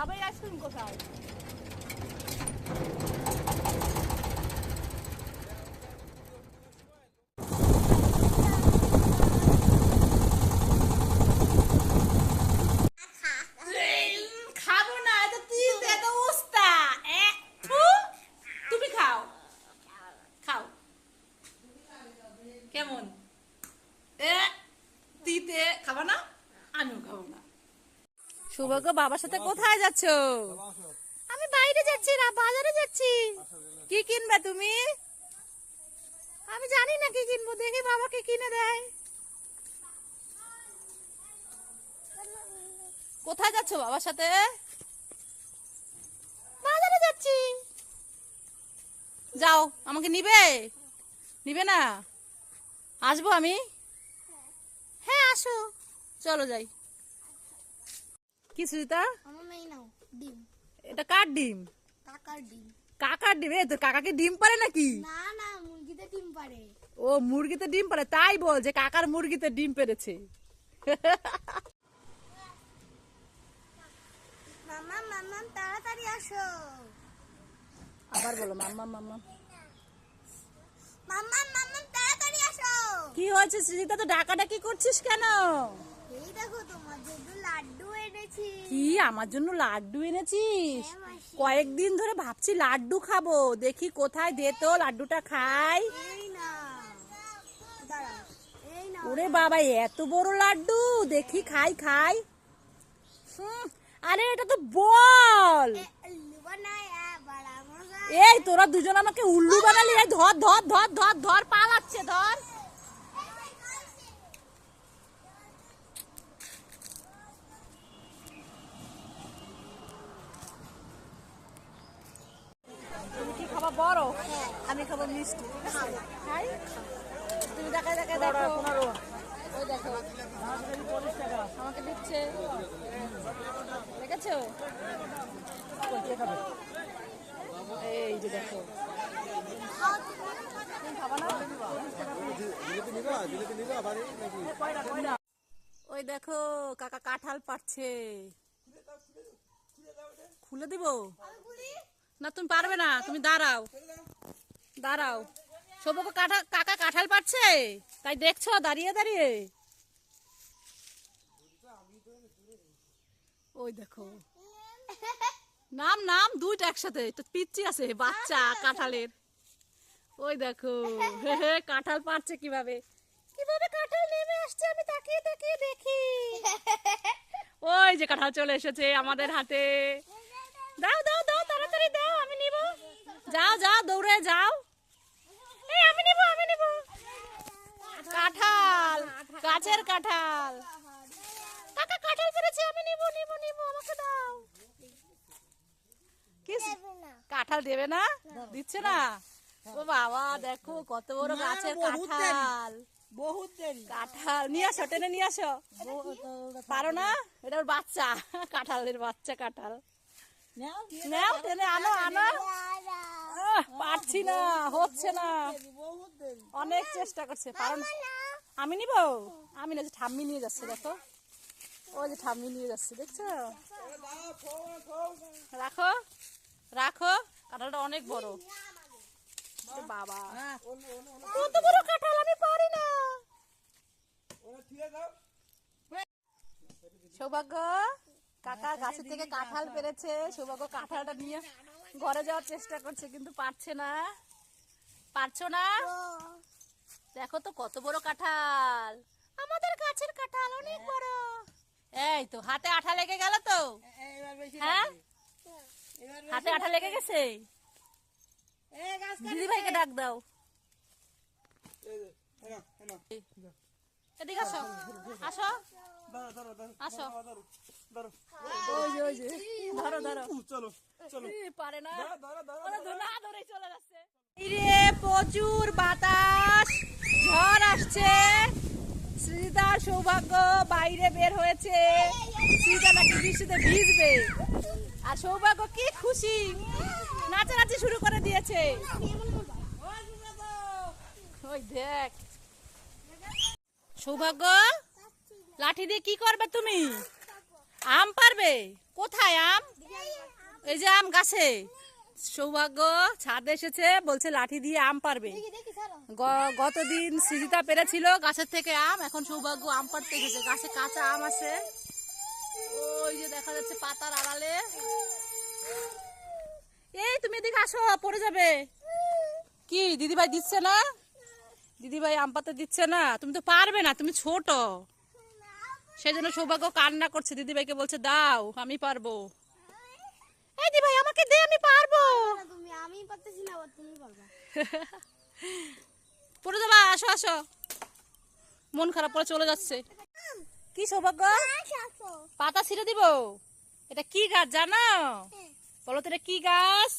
খাবে আইসক্রিম কোথায় খাব না এটা তুই এত উস্তা এ, থু, তুমি খাও খাও কেমন এ তিতে খাবা না আমিও খাব না সৌভাগ্য বাবার সাথে কোথায় যাচ্ছ? আমি বাইরে যাচ্ছি না বাজারে যাচ্ছি। কি কিনবে তুমি? আমি জানি না কি কিনবো দেখি বাবাকে কিনে দেয়। কোথায় যাচ্ছ বাবার সাথে? বাজারে যাচ্ছি। যাও আমাকে নিবে? নিবে না? আসব আমি? হ্যাঁ আসো। চলো যাই। কি সুজিতা? ডিম। এটা কার ডিম? কাকার ডিম। কাকার ডিম? এ তোর কাকাকে ডিম পারে নাকি? না না মুরগিতে ডিম পারে। ও মুরগিতে ডিম পারে? তাই বল যে কাকার মুরগিতে ডিম পেরেছে। মামা মামা তাড়াতাড়ি আসো। আবার বলো মাম্মা মাম্মা মামা মামা তাড়াতাড়ি আসো। কি হয়েছে সুজিতা? তো ডাকাডাকি করছিস কেন? এই দেখো তোমার জন্য লাড্ডু। এনেছি। কি আমার জন্য লাড্ডু এনেছিস? হ্যাঁ, কয়েকদিন ধরে ভাবছি লাড্ডু খাব। দেখি কোথায় দে তো লাড্ডুটা খাই। ওরে বাবা এত বড় লাড্ডু। দেখি খাই খাই। আরে এটা তো বল। এই তোরা দুজন আমাকে উল্লু বানালি। ধর ধর ধর ধর ধর পালাচ্ছে ধর। বড়? আমি খাব মিষ্টি। খাই তুমি দেখো। ওই দেখো। আমাকে দিচ্ছে। দেখেছ? এই যে দেখো। তুমি খাবা না? ওই দেখো কাকা কাঁঠাল পাচ্ছে খুলে দিব? না, তুমি পারবে না, তুমি দাঁড়াও। দাঁড়াও। সবকে কাকা কাঁঠাল পাচ্ছে তাই দেখছ, দাঁড়িয়ে দাঁড়িয়ে। ওই দেখো। নাম নাম, দুইটা একসাথে পিচ্ছি আছে, বাচ্চা কাঁঠালের। ওই দেখো কাঁঠাল পাচ্ছে কীভাবে? কীভাবে কাঁঠাল নেমে আসছে, আমি তাকিয়ে তাকিয়ে দেখি। ওই যে কাঁঠাল চলে এসেছে আমাদের হাতে। দাও দাও দাও আমি নিব যাও যাও দৌড়ে যাও এই আমি নিব আমি নিব কাঁঠাল গাছের কাঁঠাল। কাকা কাঁঠাল পেরেছে আমি নিব নিব নিব আমাকে দাও। কি কাঁঠাল দেবে না? দিচ্ছে না? ও বাবা দেখো কত বড় গাছের কাঁঠাল। বহুত দেরি। কাঁঠাল নিয়ে আসো টেনে নিয়ে আসো। পারো না? এটা ওর বাচ্চা কাঁঠালের বাচ্চা কাঁঠাল। নাও নাও টেনে আনো আনো। আহ, পারছি না হচ্ছে না। অনেক চেষ্টা করছে পারো না। আমি নিব? আমি না যে ঠাম্মি নিয়ে যাচ্ছে দেখো। ওই যে ঠাম্মি নিয়ে যাচ্ছে দেখছ? রাখো রাখো। কাঁঠালটা অনেক বড়। বাবা। হ্যাঁ কত বড় কাঁঠাল আমি পারি না। সৌভাগ্য কাকা গাছের থেকে কাঁঠাল পেরেছে। সৌভাগ্য কাঁঠালটা নিয়ে ঘরে যাওয়ার চেষ্টা করছে কিন্তু পারছে না। পারছ না? দেখো তো কত বড় কাঁঠাল। আমাদের গাছের কাঁঠাল অনেক বড়। এই তো হাতে আঠা লেগে গেল তো। হ্যাঁ? হাতে আঠা লেগে গেছে? দিদি ভাইকে ডাক দাও। এদিকে আসো। আসো। দাঁড়া দাঁড়া দাঁড়া। আসো। দাঁড়া দাঁড়া ওই যে ওই যে। ধরো ধরো। চলো চলো। পারে না। দাঁড়া দাঁড়া ওরা ধরে- চলে যাচ্ছে। প্রচুর বাতাস। ঝড় আসছে। শ্রীদার সৌভাগ্য বাইরে বের হয়েছে। শ্রীদা নাকি বৃষ্টিতে ভিজবে। আর সৌভাগ্য কি খুশি। নাচানাচি শুরু করে দিয়েছে। ওই দেখ। সৌভাগ্য, লাঠি দিয়ে কি করবে তুমি? আম পারবে? কোথায় আম? এই যে আম গাছে। সৌভাগ্য ছাদে এসেছে বলছে লাঠি দিয়ে আম পারবে গতদিন সৃজিতা পেরেছিল গাছের থেকে আম এখন সৌভাগ্য আম পাড়তে এসেছে। গাছে কাঁচা আম আছে। ওই যে দেখা যাচ্ছে পাতার আড়ালে। এই তুমি এদিকে আসো পড়ে যাবে। কি দিদিভাই দিচ্ছে না? দিদিভাই আম পাতা দিচ্ছে না? তুমি তো পারবে না তুমি ছোট। সেই জন্য সৌভাগ্য কান্না করছে। দিদিভাইকে বলছে দাও আমি পারব। এই দিদিভাই আমাকে দে আমি পারব। তুমি আমি পারতেছি না তুমি পারবা। পড়ে যাবা আসো আসো। মন খারাপ করে চলে যাচ্ছে। কি সৌভাগ্য? পাতা ছিঁড়ে দিব? এটা কি গাছ জানো? বলো তো এটা কি গাছ?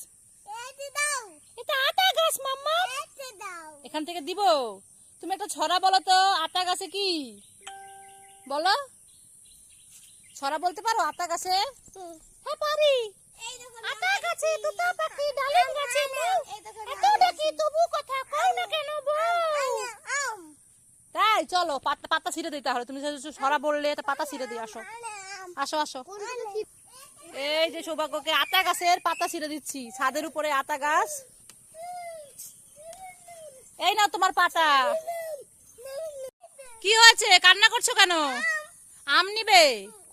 এটা আতা গাছ মাম্মা। এখান থেকে দিব। তুমি একটা ছড়া বলো তো আটা গাছে কি? বলো। ছড়া বলতে পারো আটা গাছে? হ্যাঁ পারি। আতা গাছে তুতা পাখি ডালিম গাছে বউ। এই দেখো এত ডাকি তবু কথা কও না কেন বউ? তাই চলো পাতা পাতা ছিঁড়ে দিই তাহলে। তুমি ছড়া বললে পাতা ছিঁড়ে দিই আসো। আসো আসো। এই যে সৌভাগ্যকে আতা গাছের পাতা ছিঁড়ে দিচ্ছি। ছাদের উপরে আতা গাছ। এই নাও তোমার পাতা। কি হয়েছে? কান্না করছ কেন? আম নিবে?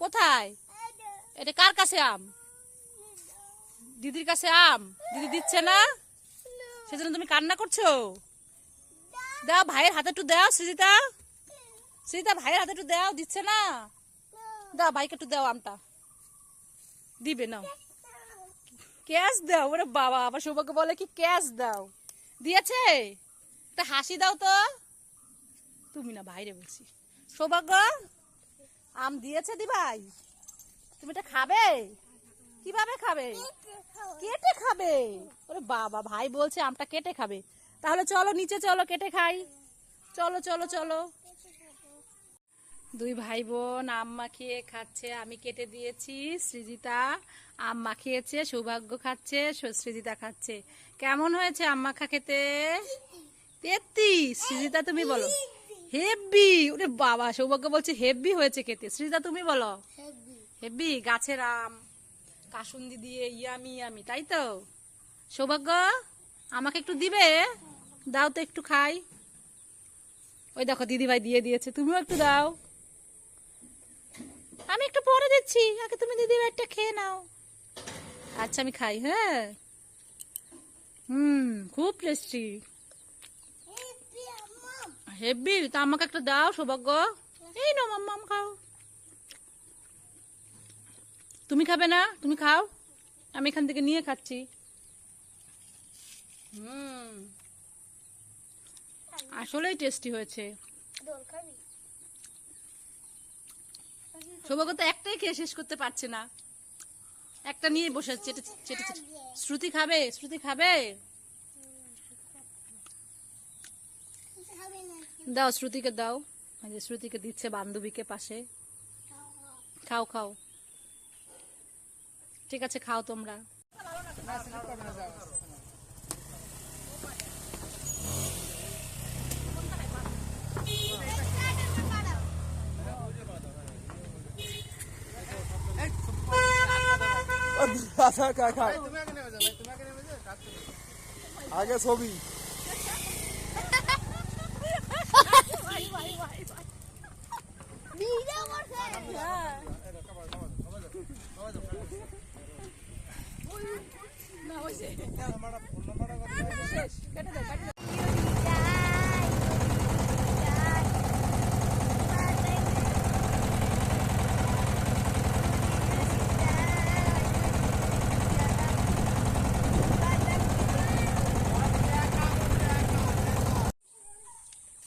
কোথায়? এটা কার কাছে আম? দিদির কাছে আম? দিদি দিচ্ছে না? সেজন্য তুমি কান্না করছ? দাও, ভাইয়ের হাতে একটু দাও, সৃজিতা। সৃজিতা, ভাইয়ের হাতে একটু দাও, দিচ্ছে না? দাও, ভাইকে একটু দাও আমটা। দিবে, নাও। ক্যাশ দাও, ওরে বাবা, আবার সৌভাগ্য বলে কি ক্যাশ দাও। দিয়েছে? একটা হাসি দাও তো। তুমি না বাইরে বলছি। সৌভাগ্য, আম দিয়েছে দি ভাই। তুমি এটা খাবে? কীভাবে খাবে? কেটে খাবে। ওরে বাবা ভাই বলছে আমটা কেটে খাবে। তাহলে চলো নিচে চলো কেটে খাই। চলো চলো চলো। দুই ভাই বোন আম মাখিয়ে খাচ্ছে আমি কেটে দিয়েছি সৃজিতা আম মাখিয়েছে সৌভাগ্য খাচ্ছে সৃজিতা খাচ্ছে। কেমন হয়েছে আম মাখা খেতে? তেত্রিশ সৃজিতা তুমি বলো। হেব্বি। ওরে বাবা সৌভাগ্য বলছে হেব্বি হয়েছে খেতে। সৃজিতা তুমি বলো। হেব্বি গাছের আম। কাসুন্দি দিয়ে ইয়ামি ইয়ামি তাই তো? সৌভাগ্য আমাকে একটু দিবে? দাও তো একটু খাই। ওই দেখো দিদিভাই দিয়ে দিয়েছে তুমিও একটু দাও। আমি একটু পরে দিচ্ছি আগে তুমি দিদিভাইটা খেয়ে নাও। আচ্ছা আমি খাই হ্যাঁ? হুম খুব টেস্টি হেভি তা আমাকে একটা দাও সৌভাগ্য। এই নাও মাম্মা আম খাও। তুমি খাবে না? তুমি খাও। আমি এখান থেকে নিয়ে খাচ্ছি। আসলেই টেস্টি হয়েছে। সৌভাগ্য একটাই খেয়ে শেষ করতে পারছে না। একটা নিয়ে বসে চেটে চেটে। শ্রুতি খাবে শ্রুতি খাবে। দাও, শ্রুতিকে দাও। শ্রুতিকে দিচ্ছে বান্ধবীকে পাশে। খাও খাও। ঠিক আছে খাও তোমরা। আচ্ছা আগে ছবি। ভিডিও করছে।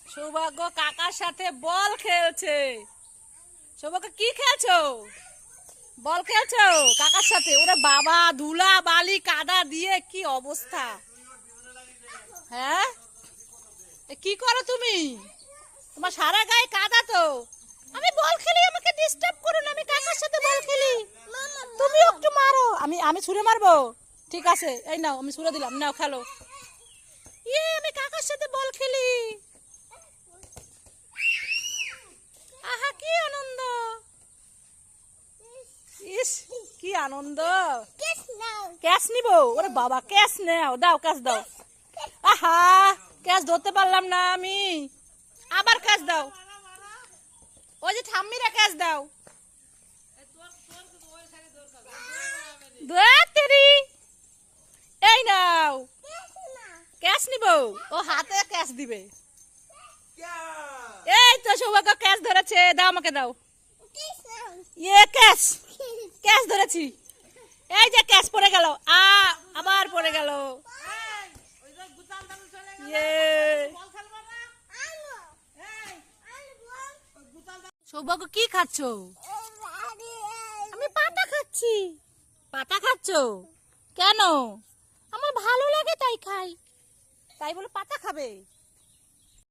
সৌভাগ্য কাকার সাথে বল খেলছে। সৌভাগ্য কি খেলছো? বল খেলছো কাকার সাথে? ওরে বাবা, ধুলা, বালি, কাদা দিয়ে কি অবস্থা? হ্যাঁ? কি করো তুমি? তোমার সারা গায়ে কাদা তো। আমি বল খেলি, আমাকে ডিস্টার্ব করো না, আমি কাকার সাথে বল খেলি। তুমি একটু মারো। আমি আমি ছুঁড়ে মারবো? ঠিক আছে, এই নাও, আমি ছুঁড়ে দিলাম। নাও, খেলো। ইয়ে আমি কাকার সাথে বল খেলি আহা কি আনন্দ ইস কি আনন্দ? ক্যাশ নিব? ওরে বাবা ক্যাশ নাও দাও ক্যাশ দাও। আহা ক্যাশ ধরতে পারলাম না আমি। আবার ক্যাশ দাও। ওই যে ঠাম্মিরা ক্যাশ দাও। তেরি। এই নাও। ক্যাশ নিব। ও হাতে ক্যাশ দিবে। এই তো সৌভাগ্য ক্যাশ ধরেছে। দাও আমাকে দাও। ইয়ে ক্যাশ ক্যাশ ধরেছি। এই যে ক্যাশ পড়ে গেল। আ, আবার পড়ে গেল। ইয়ে। সৌভাগ্য, কি খাচ্ছো? আমি পাতা খাচ্ছি। পাতা খাচ্ছো? কেন? আমার ভালো লাগে তাই খাই। তাই বলে পাতা খাবে।